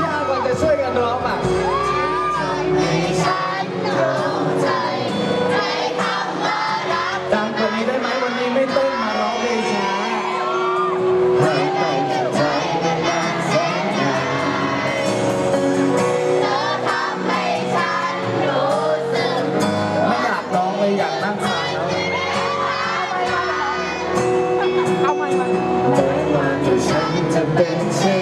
ยากกว่าจะช่วยกันร้องอะดังกว่านี้ได้ไหมวันนี้ไม่เต้นมาร้องเลงช้าไม่อยากร้องเลยอยากนั่งฟังแล้วเอาใหม่มา ไม่ว่าตัวฉันจะเป็นเช่น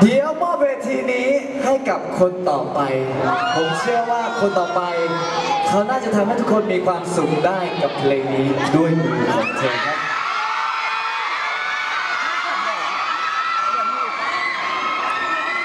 เดี๋ยวมอบเวทีนี้ให้กับคนต่อไป ผมเชื่อว่าคนต่อไป เขาน่าจะทำให้ทุกคนมีความสุขได้กับเพลงนี้ด้วยมือของเธอครับ